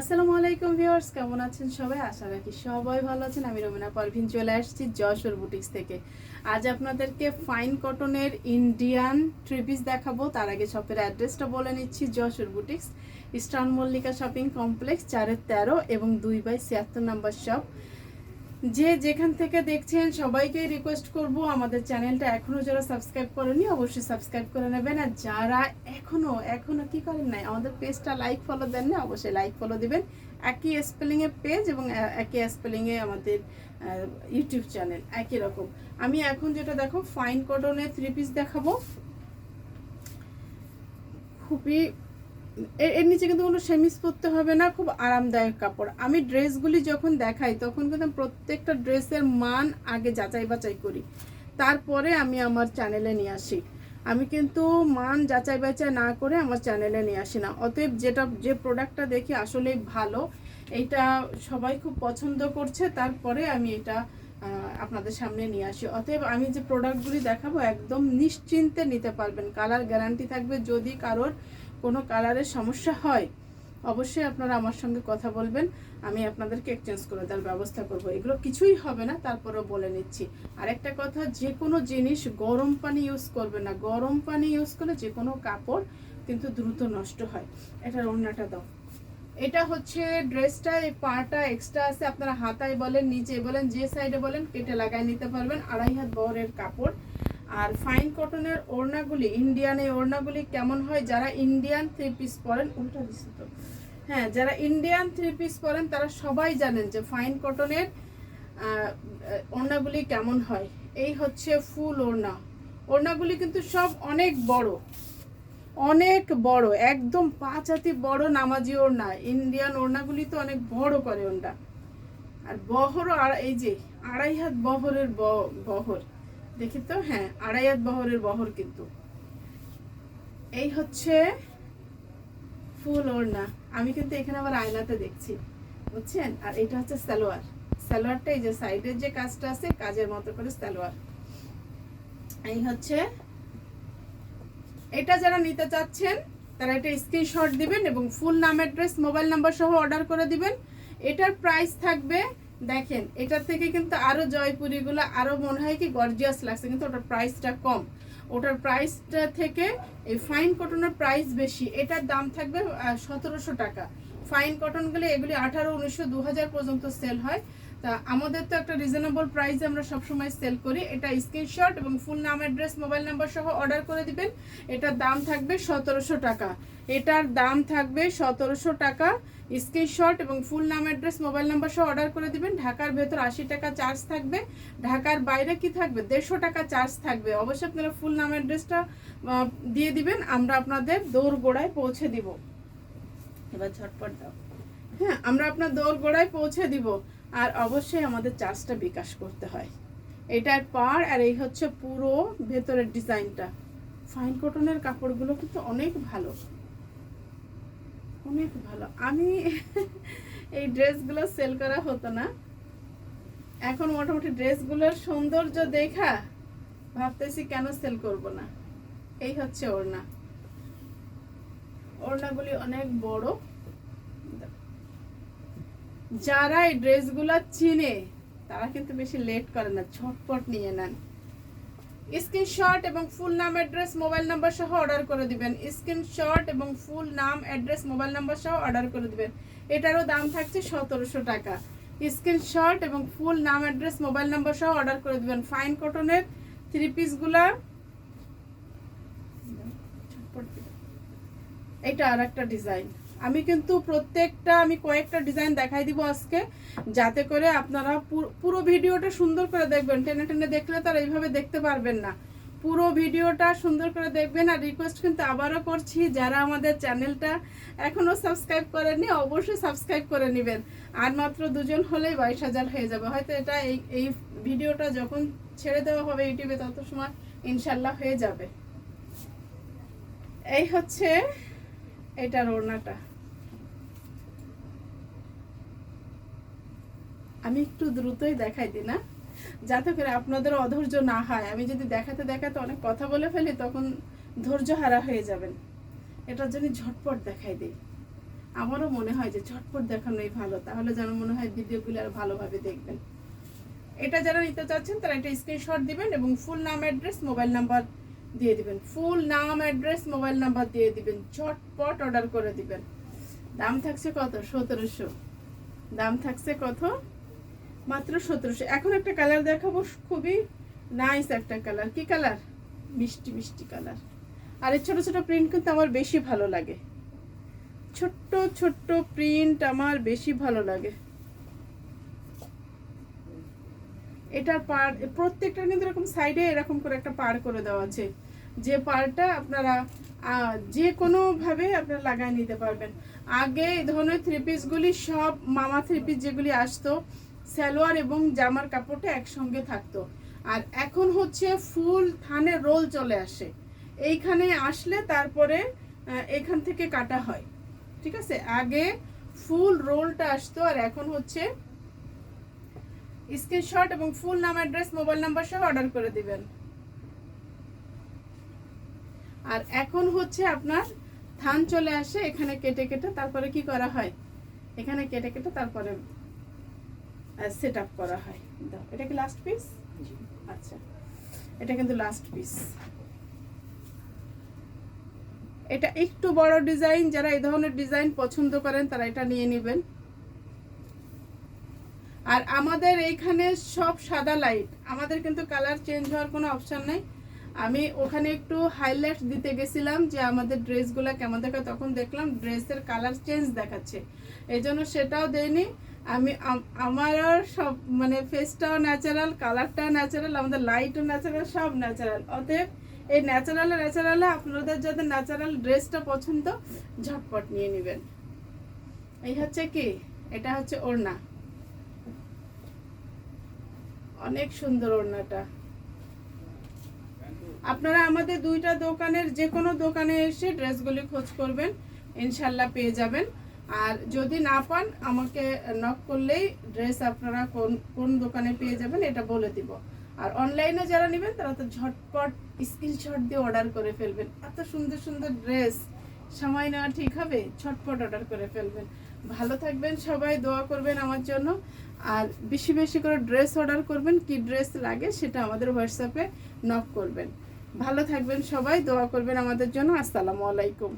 আসসালামু আলাইকুম ভিউয়ার্স, কেমন আছেন সবাই? আশা রাখি সবাই ভালো আছেন। আমি রমিনা পারভিন চলে আসছি যশোর বুটিক্স থেকে। আজ আপনাদেরকে ফাইন কটনের ইন্ডিয়ান ট্রিপিস দেখাবো। তার আগে শপের অ্যাড্রেসটা বলে নিচ্ছি, Jashore boutiques eastern Mallika shopping complex, চারের তেরো এবং দুই বাই ছিয়াত্তর নাম্বার শপ। যে যেখান থেকে দেখছেন সবাইকে রিকোয়েস্ট করব। আমাদের চ্যানেলটা এখনও যারা সাবস্ক্রাইব করেনি, অবশ্যই সাবস্ক্রাইব করে নেবেন। আর যারা এখনও এখনও কি করেন নাই, আমাদের পেজটা লাইক ফলো দেন না অবশ্যই লাইক ফলো দিবেন। একই স্পেলিং এ পেজ এবং একই স্পেলিং এ আমাদের ইউটিউব চ্যানেল একই রকম। আমি এখন যেটা দেখো ফাইন কটনের থ্রি পিস দেখাবো। খুবই এর নিচে কিন্তু কোনো সেমিস পরতে হবে না, খুব আরামদায়ক কাপড়। আমি ড্রেসগুলি যখন দেখাই, তখন কিন্তু প্রত্যেকটা ড্রেসের মান আগে যাচাই বাছাই করি। তারপরে আমি আমার চ্যানেলে নিয়ে আসি। আমি কিন্তু মান যাচাই বাছাই না করে আমার চ্যানেলে নিয়ে আসি না। অতএব যেটা, যে প্রোডাক্টটা দেখি আসলেই ভালো। এইটা সবাই খুব পছন্দ করছে, তারপরে আমি এটা আপনাদের সামনে নিয়ে আসি। অতএব আমি যে প্রোডাক্টগুলি দেখাবো, একদম নিশ্চিন্তে নিতে পারবেন। কালার গ্যারান্টি থাকবে যদি কারোর কোনো কালারের সমস্যা হয়, অবশ্যই আপনারা আমার সঙ্গে কথা বলবেন। আমি আপনাদেরকে এক্সচেঞ্জ করে দেওয়ার ব্যবস্থা করব। এগুলো কিছুই হবে না, তারপরেও বলে নিচ্ছি। আরেকটা কথা, যে কোনো জিনিস গরম পানি ইউজ করবে না। গরম পানি ইউজ করলে যে কোনো কাপড় কিন্তু দ্রুত নষ্ট হয়। এটার অন্যটা দাও। এটা হচ্ছে ড্রেসটা, এই পাটা এক্সট্রা আছে। আপনারা হাতায় বলেন, নিচে বলেন, যে সাইডে বলেন, কেটে লাগাই নিতে পারবেন। আড়াই হাত বহরের কাপড়। আর ফাইন কটনের ওড়নাগুলি ইন্ডিয়ান এই ওড়নাগুলি কেমন হয়? যারা ইন্ডিয়ান থ্রি পিস পরেন, উল্টা দিচ্ছে তো হ্যাঁ যারা ইন্ডিয়ান থ্রি পিস পরেন, তারা সবাই জানেন যে ফাইন কটনের ওড়নাগুলি কেমন হয়। এই হচ্ছে ফুল ওড়না। ওড়নাগুলি কিন্তু সব অনেক বড়। অনেক বড়, একদম পাঁচ হাতি বড় নামাজি ওড়না। ইন্ডিয়ান ওড়নাগুলি তো অনেক বড় করে ওড়না। আর বহরও আর, এই যে, আড়াই হাত বহরের বহর। দেখি তো হ্যাঁ আড়াই হাত বহরের বহর কিন্তু। এই হচ্ছে ফুল ওড়না। আমি কিন্তু এখানে আবার আয়নাতে দেখছি, বুঝছেন? আর এটা হচ্ছে সালোয়ার। সালোয়ারটা এই যে সাইডের যে কাজটা আছে, কাজের মতো করে সালোয়ার। এই হচ্ছে, এটা যারা নিতে চাচ্ছেন, তারা এটা স্ক্রিনশট দিবেন এবং ফুল নাম অ্যাড্রেস মোবাইল নাম্বার সহ অর্ডার করে দিবেন। এটার প্রাইস থাকবে দেখেন, এটার থেকে কিন্তু আরও জয়পুরিগুলো আরও মনে হয় কি গর্জিয়াস লাগছে, কিন্তু ওটার প্রাইসটা কম। ওটার প্রাইসটা থেকে এই ফাইন কটনের প্রাইস বেশি, এটার দাম থাকবে সতেরোশো টাকা। ফাইন কটনগুলো এগুলি আঠারো, উনিশশো দু পর্যন্ত সেল হয়। তা আমাদের তো একটা রিজনেবল প্রাইসে আমরা সবসময় সেল করি। এটা স্ক্রিনশট এবং ফুল নাম অ্যাড্রেস মোবাইল নাম্বার সহ অর্ডার করে দিবেন। এটার দাম থাকবে সতেরোশো টাকা। এটার দাম থাকবে সতেরোশো টাকা। স্ক্রিনশট এবং ফুল নাম অ্যাড্রেস মোবাইল নাম্বার সহ অর্ডার করে দিবেন। ঢাকার ভেতর আশি টাকা চার্জ থাকবে। ঢাকার বাইরে কি থাকবে? দেড়শো টাকা চার্জ থাকবে। অবশ্যই আপনারা ফুল নাম অ্যাড্রেসটা দিয়ে দিবেন। আমরা আপনাদের দৌড় গোড়ায় পৌঁছে দিব। এবার ঝটপট দাও। হ্যাঁ আমরা আপনার দৌড় গোড়ায় পৌঁছে দিব। আর অবশ্যই আমাদের চার্জটা বিকাশ করতে হয়। এটার পার আর এই হচ্ছে পুরো ভেতরের ডিজাইনটা। ফাইন কটনের কাপড়গুলো কিন্তু অনেক ভালো। অনেক ভালো। আমি এই ড্রেসগুলো সেল করা হতো না। এখন মোটামুটি ড্রেসগুলোর সৌন্দর্য দেখা, ভাবতেছি কেন সেল করব না। এই হচ্ছে ওড়না। ওড়নাগুলি অনেক বড়। যারা এই ড্রেসগুলো চিনে, তারা কিন্তু বেশি লেট করে না ঝটপট নিয়ে নেন। স্ক্রিনশট এবং ফুল নাম অ্যাড্রেস মোবাইল নাম্বার সহ অর্ডার করে দিবেন। স্ক্রিনশট এবং ফুল নাম অ্যাড্রেস মোবাইল নাম্বার সহ অর্ডার করে দিবেন। এটারও দাম থাকছে সতেরোশো টাকা। স্ক্রিনশট এবং ফুল নাম অ্যাড্রেস মোবাইল নাম্বার সহ অর্ডার করে দিবেন। ফাইন কটনের থ্রি পিসগুলা এটা আর একটা ডিজাইন আমি কিন্তু প্রত্যেকটা, আমি কয়েকটা ডিজাইন দেখাই দিব আজকে, যাতে করে আপনারা পুরো- ভিডিওটা সুন্দর করে দেখবেন। টেনে টেনে দেখলে তো আর এইভাবে দেখতে পারবেন না। পুরো ভিডিওটা সুন্দর করে দেখবেন আর রিকোয়েস্ট কিন্তু আবারও করছি, যারা আমাদের চ্যানেলটা এখনও সাবস্ক্রাইব করেননি, অবশ্যই সাবস্ক্রাইব করে নেবেন। আর মাত্র দুজন হলেই বাইশ হাজার হয়ে যাবে। হয়তো এটা এই এই ভিডিওটা যখন ছেড়ে দেওয়া হবে ইউটিউবে, তত সময় ইনশাল্লাহ হয়ে যাবে। এই হচ্ছে এটার ওড়নাটা। আমি একটু দ্রুতই দেখাই দিই, না? যাতে করে আপনাদের অধৈর্য না হয়। আমি যদি দেখাতে দেখাতে অনেক কথা বলে ফেলি, তখন ধৈর্য হারা হয়ে যাবেন। এটার জন্য ঝটপট দেখাই দিই। আমারও মনে হয় যে ঝটপট দেখানোই ভালো। তাহলে যেন মনে হয় ভিডিওগুলো আর ভালোভাবে দেখবেন। এটা যারা নিতে চাচ্ছেন, তারা একটা স্ক্রিনশট দিবেন এবং ফুল নাম অ্যাড্রেস মোবাইল নাম্বার দিয়ে দিবেন। ফুল নাম, অ্যাড্রেস, মোবাইল নাম্বার দিয়ে দিবেন। ঝটপট অর্ডার করে দিবেন। দাম থাকছে কত? সতেরোশো। দাম থাকছে কত? মাত্র সতেরোশো। এখন একটা কালার দেখাবো, খুবই নাইস একটা কালার। কি কালার? মিষ্টি মিষ্টি কালার। আর এই ছোটো ছোটো প্রিন্ট কিন্তু আমার বেশি ভালো লাগে। ছোট্ট ছোট্ট প্রিন্ট আমার বেশি ভালো লাগে। এটার পার প্রত্যেকটার কিন্তু এরকম সাইডে এরকম করে একটা পার করে দেওয়া আছে। যে পারটা আপনারা যে কোনোভাবে আপনারা লাগাই নিতে পারবেন। আগে এই ধরনের থ্রি পিসগুলি সব মামা থ্রি পিস যেগুলি আসতো, সালোয়ার এবং জামার কাপড়টা একসঙ্গে থাকতো। আর এখন হচ্ছে ফুল থানে রোল চলে আসে। এইখানে আসলে তারপরে এখান থেকে কাটা হয়। ঠিক আছে? আগে ফুল রোলটা আসতো আর এখন হচ্ছে স্ক্রিনশট এবং ফুল নাম অ্যাড্রেস মোবাইল নাম্বার সহ অর্ডার করে দিবেন। আর এখন হচ্ছে আপনার থান চলে আসে এখানে কেটে কেটে তারপরে কি করা হয়? এখানে কেটে কেটে তারপরে সেট আপ করা হয়। এটা কি লাস্ট পিস আচ্ছা এটা কিন্তু লাস্ট পিস এটা একটু বড় ডিজাইন যারা এই ধরনের ডিজাইন পছন্দ করেন তারা এটা নিয়ে নেবেন। আর আমাদের এইখানে সব সাদা লাইট আমাদের কিন্তু কালার চেঞ্জ হওয়ার কোনো অপশন নাই। আমি ওখানে একটু হাইলাইট দিতে গেছিলাম যে আমাদের ড্রেসগুলো কেমন দেখায়। তখন দেখলাম ড্রেসের কালার চেঞ্জ দেখাচ্ছে। এই জন্য সেটাও দেয়নি আমি, আম- আমারও সব মানে ফেসটাও ন্যাচারাল কালারটাও ন্যাচারাল আমাদের লাইটও ন্যাচারাল সব ন্যাচারাল অতএব এই ন্যাচারালে ন্যাচারালে আপনাদের যাদের ন্যাচারাল ড্রেসটা পছন্দ, ঝটপট নিয়ে নেবেন। এই হচ্ছে কি? এটা হচ্ছে ওড়না। অনেক সুন্দর ওড়নাটা। আপনারা আমাদের দুইটা দোকানের যে কোনো দোকানে এসে ড্রেসগুলি খোঁজ করবেন, ইনশাল্লাহ পেয়ে যাবেন। আর যদি না পান, আমাকে নক করলেই ড্রেস আপনারা কোন কোন দোকানে পেয়ে যাবেন এটা বলে দিব। আর অনলাইনে যারা নেবেন, তারা তো ঝটপট স্ক্রিনশট দিয়ে অর্ডার করে ফেলবেন। এত সুন্দর সুন্দর ড্রেস, সময় নেওয়া ঠিক হবে, ঝটপট অর্ডার করে ফেলবেন। ভালো থাকবেন, সবাই দোয়া করবেন আমার জন্য। আর বেশি বেশি করে ড্রেস অর্ডার করবেন, কি ড্রেস লাগে সেটা আমাদের হোয়াটসঅ্যাপে নক করবেন। ভালো থাকবেন সবাই, দোয়া করবেন আমাদের জন্য। আসসালামু আলাইকুম।